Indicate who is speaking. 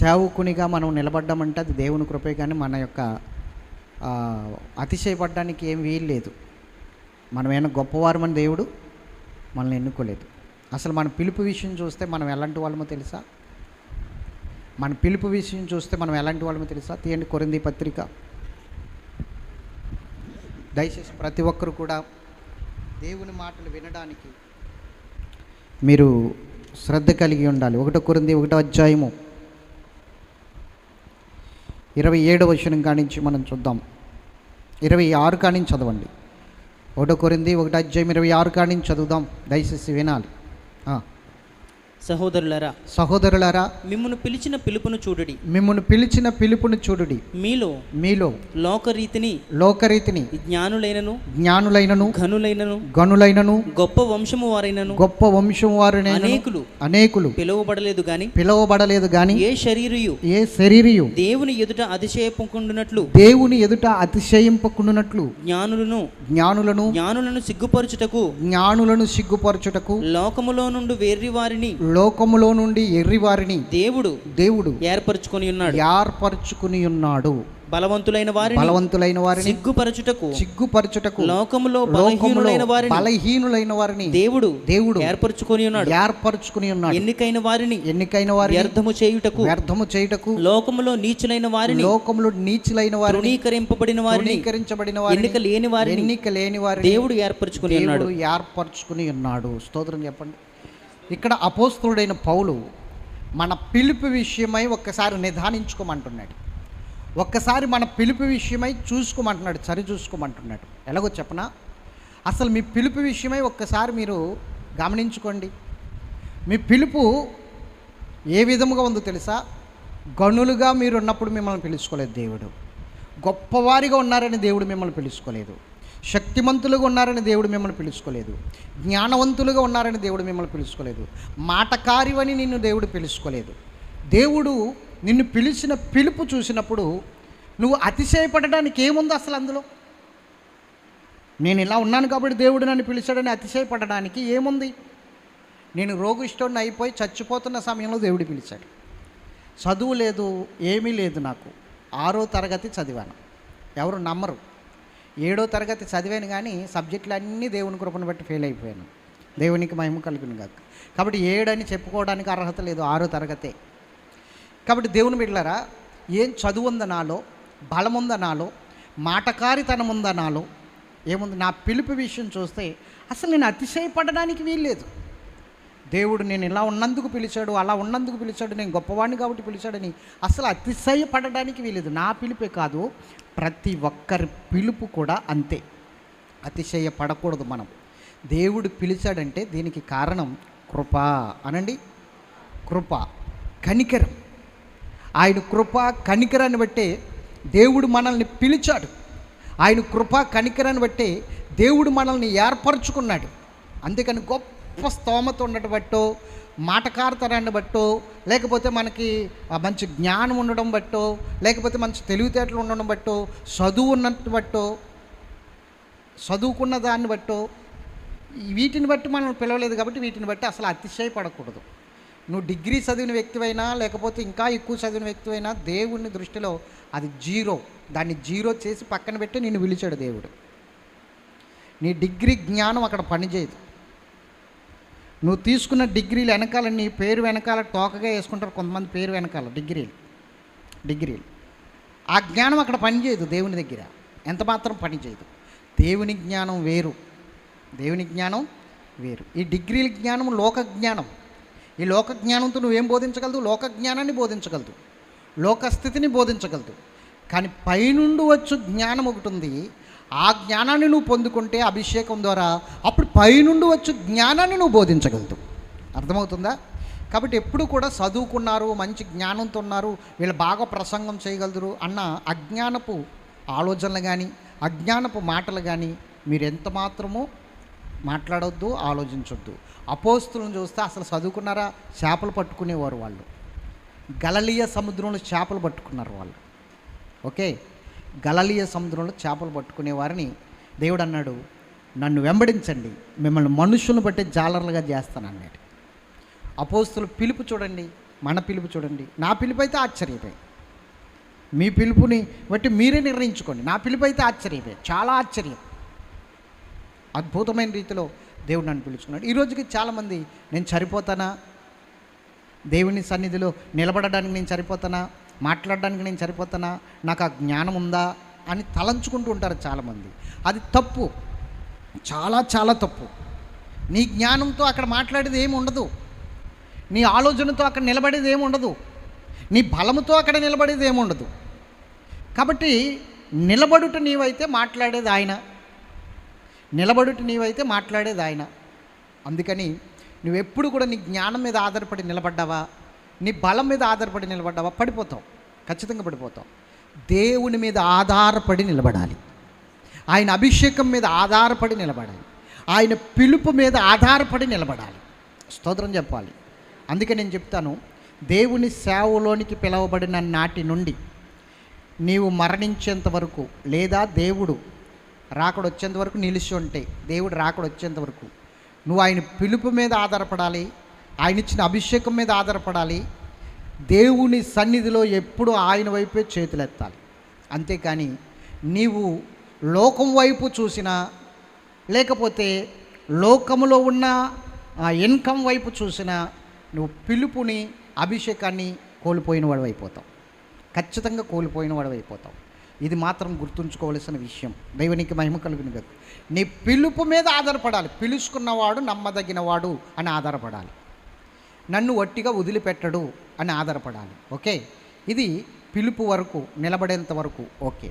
Speaker 1: సేవకునిగా మనం నిలబడ్డామంటే అది దేవుని కృపే కానీ మన యొక్క అతిశయపడడానికి ఏం వీలు లేదు. మనమేమైనా గొప్పవారమని దేవుడు మనల్ని ఎన్నుకోలేదు. అసలు మన పిలుపు విషయం చూస్తే మనం ఎలాంటి వాళ్ళమో తెలుసా? మన పిలుపు విషయం చూస్తే మనం ఎలాంటి వాళ్ళమో తెలుసా? తీయండి కొరింది పత్రిక. దయచేసి ప్రతి ఒక్కరు కూడా దేవుని మాటలు వినడానికి మీరు శ్రద్ధ కలిగి ఉండాలి. ఒకటో కొరింది ఒకటో అధ్యాయము. ఇరవై ఏడవ వచనం కానించి మనం చూద్దాం. ఇరవై ఆరు కానించి చదవండి. ఒకటో కొరింది ఒకటి అధ్యాయం ఇరవై ఆరు కానించి చదువుదాం. దయచేసి వినాలి. ఆ.
Speaker 2: సహోదరులరా
Speaker 1: సహోదరులారా
Speaker 2: మిమ్మును పిలిచిన పిలుపును చూడుడి.
Speaker 1: మిమ్మల్ని పిలిచిన పిలుపుని చూడుడి.
Speaker 2: మీలో
Speaker 1: మీలో
Speaker 2: లోకరీతిని
Speaker 1: లోకరీతిని
Speaker 2: జ్ఞానులైనను
Speaker 1: జ్ఞానులైనను
Speaker 2: ఘనులైనను
Speaker 1: గనులైనను
Speaker 2: గొప్ప వంశము వారైనను
Speaker 1: గొప్ప వంశం వారిని
Speaker 2: అనేకులు
Speaker 1: అనేకులు
Speaker 2: పిలువబడలేదు గాని
Speaker 1: పిలువబడలేదు గాని
Speaker 2: ఏ శరీరయు
Speaker 1: ఏ శరీరియు
Speaker 2: దేవుని ఎదుట అతిశయపుకుండునట్లు
Speaker 1: దేవుని ఎదుట అతిశయింపకుండునట్లు
Speaker 2: జ్ఞానులను
Speaker 1: జ్ఞానులను
Speaker 2: జ్ఞానులను సిగ్గుపరచుటకు
Speaker 1: జ్ఞానులను సిగ్గుపరచుటకు
Speaker 2: లోకములో నుండి వేర్రి వారిని
Speaker 1: లోకములో నుండి ఎర్రివారిని
Speaker 2: దేవుడు
Speaker 1: దేవుడు
Speaker 2: ఏర్పరచుకొని ఉన్నాడు.
Speaker 1: ఏర్పరచుకుని ఉన్నాడు.
Speaker 2: బలవంతులైన వారిని
Speaker 1: బలవంతులైన వారిని
Speaker 2: సిగ్గుపరచుటకు
Speaker 1: సిగ్గుపరచుటకు
Speaker 2: లోకములో బలహీనులైన వారిని
Speaker 1: బలహీనులైన వారిని
Speaker 2: దేవుడు
Speaker 1: దేవుడు
Speaker 2: ఏర్పరచుకొని ఉన్నాడు.
Speaker 1: ఏర్పరచుకుని ఉన్నాడు.
Speaker 2: ఎన్నికైన వారిని
Speaker 1: ఎన్నికైన వారిని
Speaker 2: వ్యర్థము చేయుటకు
Speaker 1: వ్యర్థము చేయుటకు
Speaker 2: లోకములో నీచులైన వారిని
Speaker 1: లోకములో నీచులైన వారిని
Speaker 2: తృణీకరింపబడిన వారిని
Speaker 1: తృణీకరించబడిన వారిని
Speaker 2: ఎన్నిక లేని వారిని
Speaker 1: ఎన్నిక లేని వారిని
Speaker 2: దేవుడు ఏర్పరచుకొని ఉన్నాడు.
Speaker 1: ఏర్పరచుకుని ఉన్నాడు. స్తోత్రం చెప్పండి. ఇక్కడ అపోస్తుడైన పౌలు మన పిలుపు విషయమై ఒక్కసారి నిదానించుకోమంటున్నాడు ఒక్కసారి మన పిలుపు విషయమై చూసుకోమంటున్నాడు సరి చూసుకోమంటున్నాడు. ఎలాగో చెప్పనా? అసలు మీ పిలుపు విషయమై ఒక్కసారి మీరు గమనించుకోండి. మీ పిలుపు ఏ విధముగా ఉందో తెలుసా? గనులుగా మీరు ఉన్నప్పుడు మిమ్మల్ని పిలుచుకోలేదు దేవుడు. గొప్పవారిగా ఉన్నారని దేవుడు మిమ్మల్ని పిలుచుకోలేదు. శక్తిమంతులుగా ఉన్నారని దేవుడు మిమ్మల్ని పిలుచుకోలేదు. జ్ఞానవంతులుగా ఉన్నారని దేవుడు మిమ్మల్ని పిలుచుకోలేదు. మాటకారివని నిన్ను దేవుడు పిలుచుకోలేదు. దేవుడు నిన్ను పిలిచిన పిలుపు చూసినప్పుడు నువ్వు అతిశయపడడానికి ఏముంది అసలు అందులో? నేను ఇలా ఉన్నాను కాబట్టి దేవుడు నన్ను పిలిచాడని అతిశయపడడానికి ఏముంది? నేను రోగిష్టోడిని అయిపోయి చచ్చిపోతున్న సమయంలో దేవుడు పిలిచాడు. చదువు లేదు ఏమీ లేదు నాకు. ఆరో తరగతి చదివాను. ఎవరు నమ్మరు. ఏడో తరగతి చదివాను కానీ సబ్జెక్టులు అన్నీ దేవుని కృపను బట్టి ఫెయిల్ అయిపోయాను. దేవునికి మహిమ కలుగును కాక కాబట్టి ఏడని చెప్పుకోవడానికి అర్హత లేదు ఆరో తరగతే. కాబట్టి దేవుని బిడ్డలరా ఏం చదువు ఉందా నాలో బలం ఉందా నాలో మాటకారితనం ఉందా నాలో ఏముంది? నా పిలుపు విషయం చూస్తే అసలు నేను అతిశయపడడానికి వీల్లేదు. దేవుడు నేను ఇలా ఉన్నందుకు పిలిచాడు అలా ఉన్నందుకు పిలిచాడు నేను గొప్పవాడిని కాబట్టి పిలిచాడని అసలు అతిశయపడడానికి వీలేదు నా పిలిపే కాదు ప్రతి ఒక్కరి పిలుపు కూడా అంతే. అతిశయపడకూడదు మనం. దేవుడు పిలిచాడంటే దీనికి కారణం కృప అనండి. కృప కనికరం. ఆయన కృప కనికరాన్ని బట్టే దేవుడు మనల్ని పిలిచాడు. ఆయన కృప కనికరాన్ని బట్టే దేవుడు మనల్ని ఏర్పరచుకున్నాడు. అందుకని గొప్ప స్తోమత ఉండటం బట్టో మాటకారతనాన్ని బట్టో లేకపోతే మనకి మంచి జ్ఞానం ఉండడం బట్టో లేకపోతే మంచి తెలివితేటలు ఉండడం బట్టో చదువు ఉన్నట్టు బట్టో చదువుకున్న దాన్ని బట్టో వీటిని బట్టి మనం పిలవలేదు కాబట్టి వీటిని బట్టి అసలు అతిశయపడకూడదు. నువ్వు డిగ్రీ చదివిన వ్యక్తివైనా లేకపోతే ఇంకా ఎక్కువ చదివిన వ్యక్తివైనా దేవుని దృష్టిలో అది జీరో. దాన్ని జీరో చేసి పక్కన పెట్టి నేను పిలిచాడు దేవుడు. నీ డిగ్రీ జ్ఞానం అక్కడ పనిచేయదు. నువ్వు తీసుకున్న డిగ్రీలు వెనకాల నీ పేరు వెనకాల టోకగా వేసుకుంటారు కొంతమంది పేరు వెనకాల డిగ్రీలు. డిగ్రీలు. ఆ జ్ఞానం అక్కడ పనిచేయదు దేవుని దగ్గర. ఎంత మాత్రం పనిచేయదు దేవుని జ్ఞానం వేరు. దేవుని జ్ఞానం వేరు. ఈ డిగ్రీల జ్ఞానం లోక జ్ఞానం. ఈ లోక జ్ఞానంతో నువ్వేం బోధించగలదు? లోక జ్ఞానాన్ని బోధించగలదు. లోక స్థితిని బోధించగలదు. కానీ పైనుండి వచ్చు జ్ఞానం ఒకటి ఉంది. ఆ జ్ఞానాన్ని నువ్వు పొందుకుంటే అభిషేకం ద్వారా అప్పుడు పైనుండి వచ్చు జ్ఞానాన్ని నువ్వు బోధించగలదు అర్థమవుతుందా? కాబట్టి ఎప్పుడు కూడా చదువుకున్నారు మంచి జ్ఞానంతో ఉన్నారు వీళ్ళు బాగా ప్రసంగం చేయగలరు అన్న అజ్ఞానపు ఆలోచనలు కానీ అజ్ఞానపు మాటలు కానీ మీరు ఎంత మాత్రమో మాట్లాడొద్దు ఆలోచించొద్దు. అపోస్తులను చూస్తే అసలు చదువుకున్నారా? చేపలు పట్టుకునేవారు వాళ్ళు. గలలీయ సముద్రంలో చేపలు పట్టుకున్నారు వాళ్ళు. ఓకే? గలలీయ సముద్రంలో చేపలు పట్టుకునే వారిని దేవుడు అన్నాడు నన్ను వెంబడించండి. మిమ్మల్ని మనుషులను బట్టి జాలర్లుగా చేస్తాను అన్నాడు అపోస్తుల పిలుపు చూడండి మన పిలుపు చూడండి. నా పిలుపు అయితే ఆశ్చర్యమే. మీ పిలుపుని బట్టి మీరే నిర్ణయించుకోండి. నా పిలుపు అయితే ఆశ్చర్యమే. చాలా ఆశ్చర్యం. అద్భుతమైన రీతిలో దేవుడు నన్ను పిలుచుకున్నాడు. ఈ రోజుకి చాలామంది నేను చనిపోతానా? దేవుని సన్నిధిలో నిలబడడానికి నేను చనిపోతానా? మాట్లాడడానికి నేను సరిపోతానా నాకు ఆ జ్ఞానం ఉందా అని తలంచుకుంటూ ఉంటారు చాలామంది. అది తప్పు. చాలా చాలా తప్పు. నీ జ్ఞానంతో అక్కడ మాట్లాడేది ఏమి ఉండదు. నీ ఆలోచనతో అక్కడ నిలబడేది ఏమి ఉండదు. నీ బలముతో అక్కడ నిలబడేది ఏమి ఉండదు. కాబట్టి నిలబడుట నీవైతే మాట్లాడేది ఆయన. నిలబడుట నీవైతే మాట్లాడేది ఆయన. అందుకని నువ్వెప్పుడు కూడా నీ జ్ఞానం మీద ఆధారపడి నిలబడ్డావా? నీ బలం మీద ఆధారపడి నిలబడ్డావా? పడిపోతావు. ఖచ్చితంగా పడిపోతావు. దేవుని మీద ఆధారపడి నిలబడాలి. ఆయన అభిషేకం మీద ఆధారపడి నిలబడాలి. ఆయన పిలుపు మీద ఆధారపడి నిలబడాలి. స్తోత్రం చెప్పాలి. అందుకే నేను చెప్తాను దేవుని సేవలోనికి పిలవబడిన నాటి నుండి నీవు మరణించేంత వరకు లేదా దేవుడు రాకడొచ్చేంత వరకు నిలిచి ఉంటే దేవుడు రాకడొచ్చేంత వరకు నువ్వు ఆయన పిలుపు మీద ఆధారపడాలి ఆయన ఇచ్చిన అభిషేకం మీద ఆధారపడాలి. దేవుని సన్నిధిలో ఎప్పుడు ఆయన వైపే చేతులెత్తాలి అంతేకాని నీవు లోకం వైపు చూసినా లేకపోతే లోకములో ఉన్న ఇన్కమ్ వైపు చూసినా నువ్వు పిలుపుని అభిషేకాన్ని కోల్పోయిన వాడు అయిపోతావు. ఖచ్చితంగా కోల్పోయిన వాడు అయిపోతావు. ఇది మాత్రం గుర్తుంచుకోవలసిన విషయం. దైవనికి మహిమ కలుగును నీ పిలుపు మీద ఆధారపడాలి. పిలుచుకున్నవాడు నమ్మదగినవాడు అని ఆధారపడాలి. నన్ను వట్టిగా వదిలిపెట్టడు అని ఆధారపడాలి. ఓకే? ఇది పిలుపు వరకు నిలబడేంత వరకు ఓకే.